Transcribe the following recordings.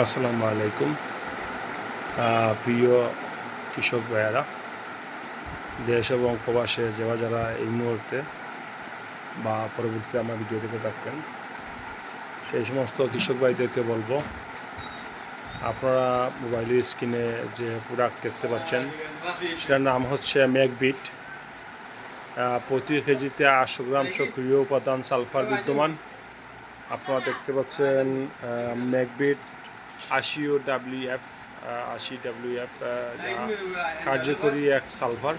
আসসালামু আলাইকুম। প্রিয় কৃষক ভাইয়ারা, দেশ এবং প্রবাসে যারা যারা এই মুহূর্তে বা পরবর্তীতে আমার ভিডিও দেখে থাকবেন, সেই সমস্ত কৃষক ভাইদেরকে বলব, আপনারা মোবাইলের স্ক্রিনে যে প্রোডাক্ট দেখতে পাচ্ছেন, সেটার নাম হচ্ছে ম্যাকবিট প্রতি কেজিতে আটশো গ্রাম সক্রিয় উপাদান সালফার বিদ্যমান। আপনারা দেখতে পাচ্ছেন ম্যাকবিট আশি ও ডাব্লিউ এফ আশি ডাব্লিউ এফ কার্যকরী এক সালফার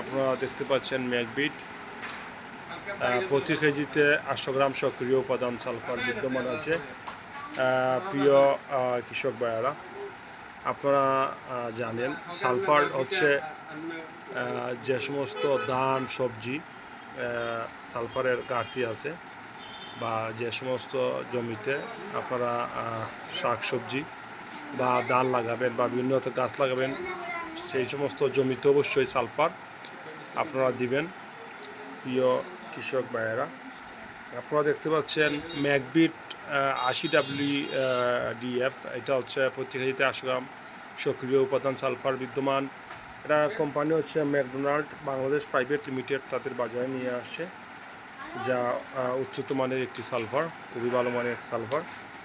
আপনারা দেখতে পাচ্ছেন ম্যাকবিট। প্রতি কেজিতে আটশো গ্রাম সক্রিয় উপাদান সালফার বিদ্যমান আছে। প্রিয় কৃষক ভাইয়ারা আপনারা জানেন সালফার হচ্ছে যে সমস্ত ধান সবজি সালফারের ঘাটতি আছে। বা যে সমস্ত জমিতে আপনারা শাক সবজি বা ধান লাগাবেন বা বিভিন্ন গাছ লাগাবেন, সেই সমস্ত জমিতে অবশ্যই সালফার আপনারা দিবেন। প্রিয় কৃষক ভাইয়েরা, আপনারা দেখতে পাচ্ছেন ম্যাকবিট আশি ডাব্লিউ ডিএফ এটা হচ্ছে প্রতি কেজিতে আশি গ্রাম সক্রিয় উপাদান সালফার বিদ্যমান। এটা কোম্পানি হচ্ছে ম্যাকডোনাল্ড, বাংলাদেশ প্রাইভেট লিমিটেড তাদের বাজারে নিয়ে আসছে যা উচ্চত মানের একটি সালফার খুবই ভালো মানের এক সালফার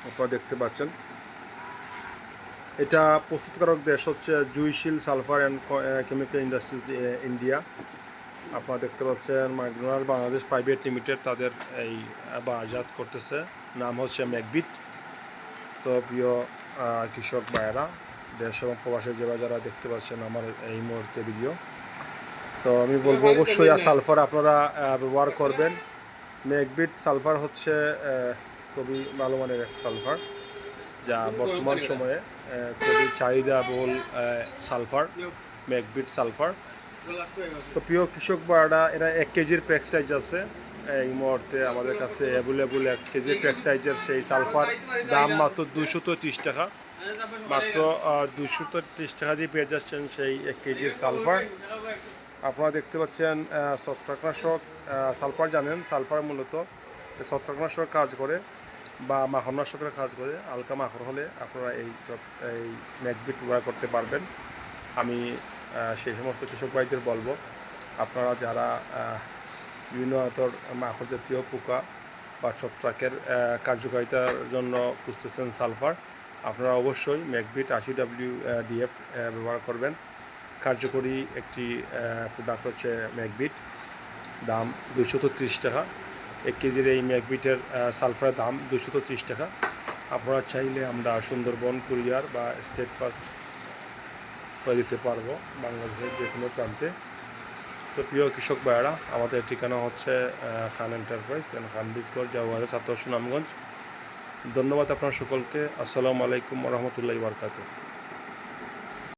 আপনারা দেখতে পাচ্ছেন। এটা প্রস্তুতকারক দেশ হচ্ছে জুইশিল sulphur and chemical industries India. আপনারা দেখতে পাচ্ছেন ম্যাকডোনাল্ড বাংলাদেশ প্রাইভেট লিমিটেড তাদের এই বা আজাদ করতেছে। নাম হচ্ছে ম্যাকবিট তো প্রিয় কৃষক ভাইয়েরা দেশ এবং প্রবাসে যারা যারা দেখতে পাচ্ছেন আমার এই মুহূর্তে ভিডিও তো আমি বলব অবশ্যই আর সালফার আপনারা ব্যবহার করবেন। ম্যাকবিট সালফার হচ্ছে খুবই ভালো মানের এক সালফার যা বর্তমান সময়ে খুবই চাহিদা বহুল সালফার ম্যাকবিট সালফার। তো প্রিয় কৃষক বাড়া এটা এক কেজির প্যাক সাইজ আছে এই মুহূর্তে আমাদের কাছে অ্যাভেলেবল এক কেজির প্যাক সাইজের সেই সালফার দাম মাত্র দুশো তো ত্রিশ টাকা। মাত্র দুশো তো ত্রিশ টাকা দিয়ে পেয়ে যাচ্ছেন সেই এক কেজির সালফার। আপনারা দেখতে পাচ্ছেন ছত্রাকনাশক সালফার জানেন, সালফার মূলত। ছত্রাকনাশক কাজ করে বা মাখনাশকের কাজ করে হালকা মাখর হলে আপনারা এই এই ম্যাকবিট ব্যবহার করতে পারবেন। আমি সেই সমস্ত কৃষক ভাইদের বলব, আপনারা যারা বিভিন্ন ধর মাখর জাতীয় পোকা বা ছত্রাকের কার্যকারিতার জন্য খুঁজতেছেন সালফার, আপনারা অবশ্যই ম্যাকবিট আশি ডাব্লিউ ডিএফ ব্যবহার করবেন। কার্যকরী একটি প্রোডাক্ট হচ্ছে ম্যাকবিট। দাম দুশো টাকা। এক কেজির এই ম্যাকবিটের সালফারের দাম দুশো টাকা। আপনারা চাইলে আমরা সুন্দরবন, কুরিয়ার বা স্টেট ফাস্ট করে দিতে পারব বাংলাদেশের যে কোনো প্রান্তে। তো প্রিয় কৃষক ভাইয়েরা, আমাদের ঠিকানা হচ্ছে খান এন্টারপ্রাইজ খান বীজগড় জাওয়ারে ছাত্র সুনামগঞ্জ। ধন্যবাদ আপনার সকলকে। আসসালামু আলাইকুম রহমতুল্লাহ বারকাতুহ।